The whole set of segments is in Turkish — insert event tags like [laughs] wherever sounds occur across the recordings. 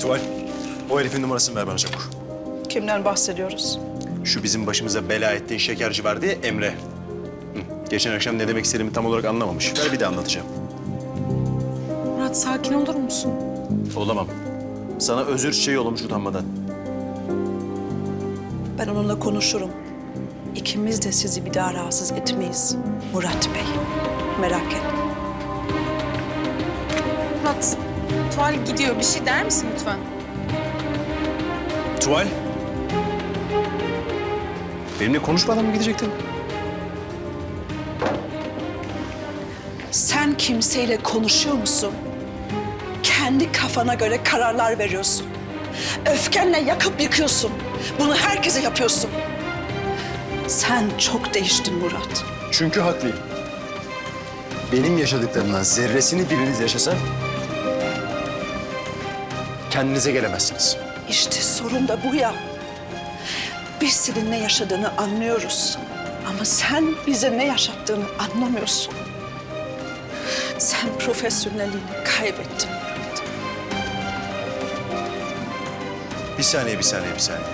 Tuval, o herifin numarasını ver bana çabuk. Kimden bahsediyoruz? Şu bizim başımıza bela ettiğin şekerci var diye Emre. Hı. Geçen akşam ne demek istediğimi tam olarak anlamamış. Ver bir de anlatacağım. Murat sakin olur musun? Olamam. Sana özür çiçeği olmuş utanmadan. Ben onunla konuşurum. İkimiz de sizi bir daha rahatsız etmeyiz. Murat Bey. Merak etme. Murat, tuval gidiyor. Bir şey der misin lütfen? Tuval. Benimle konuşmadan mı gidecektin? Sen kimseyle konuşuyor musun? Kendi kafana göre kararlar veriyorsun. Öfkenle yakıp yıkıyorsun. Bunu herkese yapıyorsun. Sen çok değiştin Murat. Çünkü haklıyım. Benim yaşadıklarımdan zerresini biriniz yaşasa... ...kendinize gelemezsiniz. İşte sorun da bu ya. Biz senin ne yaşadığını anlıyoruz. Ama sen bize ne yaşattığını anlamıyorsun. Sen profesyonelliğini kaybettin. Bir saniye, bir saniye, bir saniye.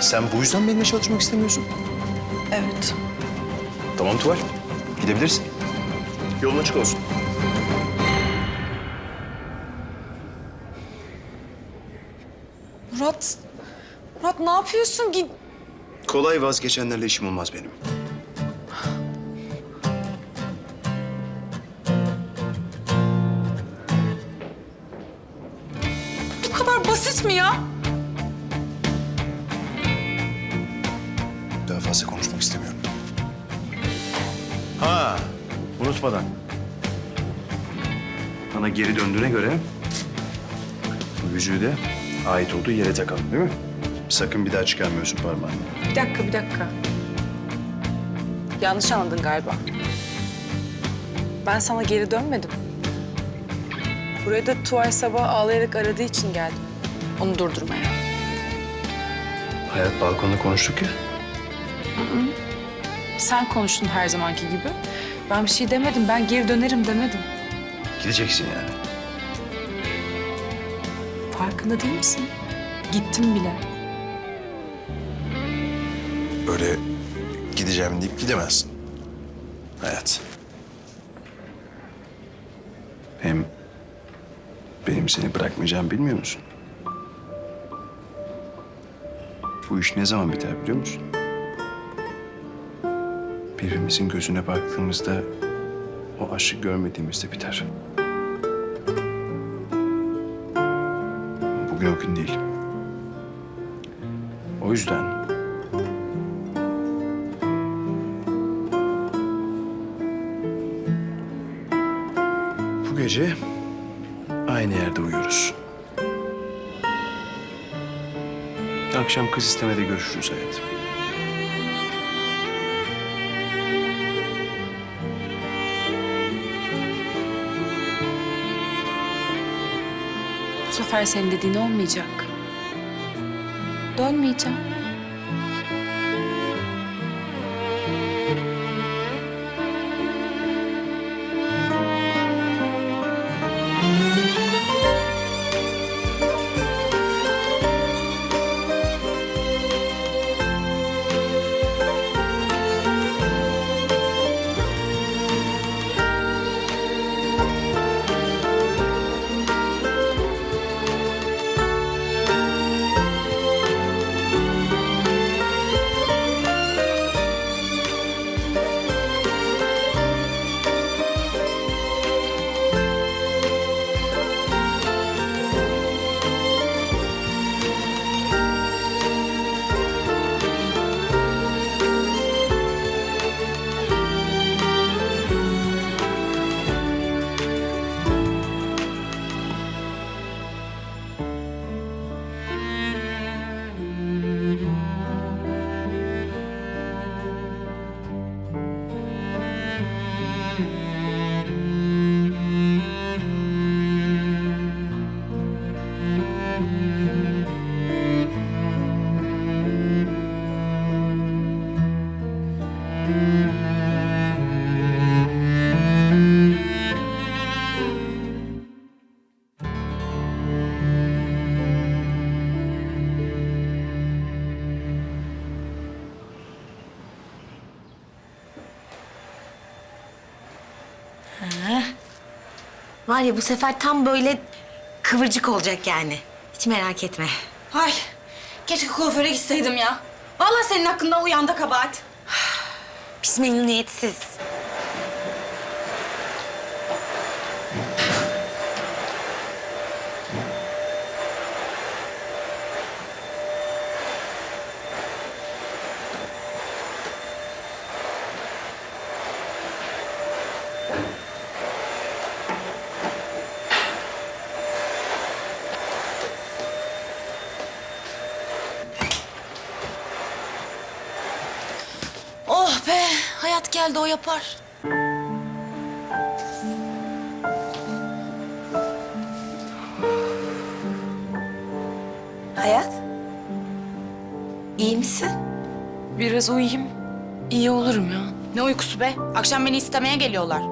Sen bu yüzden benimle çalışmak istemiyorsun. Evet. Tamam Tuval, gidebilirsin. Yolun açık olsun. Murat, Murat ne yapıyorsun? Git. Kolay vazgeçenlerle işim olmaz benim. Bu kadar basit mi ya? Daha fazla konuşmak istemiyorum. Ha, unutmadan. Bana geri döndüğüne göre bu yüzüğü de ait olduğu yere takalım değil mi? Sakın bir daha çıkarmıyorsun parmağını. Bir dakika, bir dakika. Yanlış anladın galiba. Ben sana geri dönmedim. Buraya da Tuval sabah ağlayarak aradığı için geldim. Onu durdurmaya. Hayat balkonda konuştuk ya. Sen konuştun her zamanki gibi. Ben bir şey demedim. Ben geri dönerim demedim. Gideceksin yani. Farkında değil misin? Gittim bile. Böyle gideceğim deyip gidemezsin. Hayat. Hem benim seni bırakmayacağımı bilmiyor musun? Bu iş ne zaman biter biliyor musun? Birbirimizin gözüne baktığımızda o aşkı görmediğimizde biter. Gün değil. O yüzden Bu gece aynı yerde uyuyoruz. Akşam kız istemede görüşürüz hayatım. Sefer senin dediğin olmayacak. Dönmeyeceğim. Var ya bu sefer tam böyle kıvırcık olacak yani. Hiç merak etme. Ay keşke kuaföre gitseydim ya. Vallahi senin hakkında uyandı kabahat. [sighs] Biz memnuniyetsiz. Oh be hayat geldi o yapar. Hayat. İyi misin? Biraz uyuyayım. iyi olurum ya. Ne uykusu be? Akşam beni istemeye geliyorlar.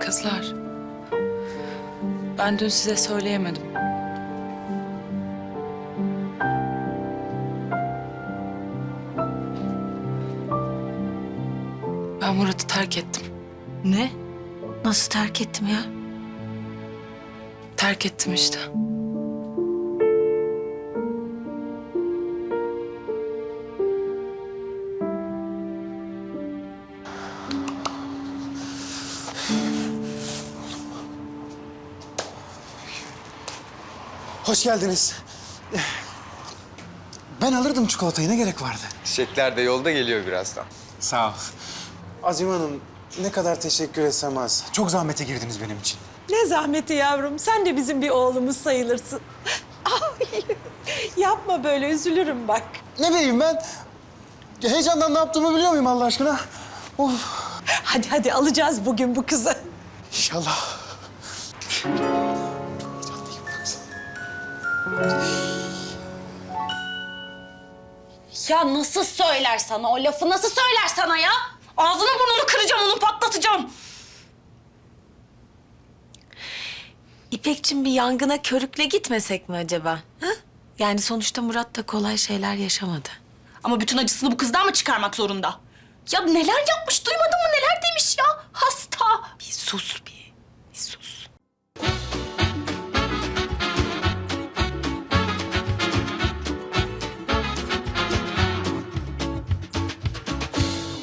Kızlar. Ben dün size söyleyemedim. Ben Murat'ı terk ettim. Ne? Nasıl terk ettim ya? Terk ettim işte. Hoş geldiniz. Ben alırdım çikolatayı. Ne gerek vardı? Çiçekler de yolda geliyor birazdan. Sağ ol. Azim Hanım, ne kadar teşekkür etsem az. Çok zahmete girdiniz benim için. Ne zahmeti yavrum. Sen de bizim bir oğlumuz sayılırsın. [laughs] Ay, yapma böyle üzülürüm bak. Ne bileyim ben? Heyecandan ne yaptığımı biliyor muyum Allah aşkına? Of. Hadi hadi alacağız bugün bu kızı. İnşallah. Ya nasıl söyler sana o lafı? Nasıl söyler sana ya? Ağzını burnunu kıracağım onu patlatacağım. İpekçim bir yangına körükle gitmesek mi acaba? Ha? Yani sonuçta Murat da kolay şeyler yaşamadı. Ama bütün acısını bu kızdan mı çıkarmak zorunda? Ya neler yapmış duymadın mı neler demiş ya?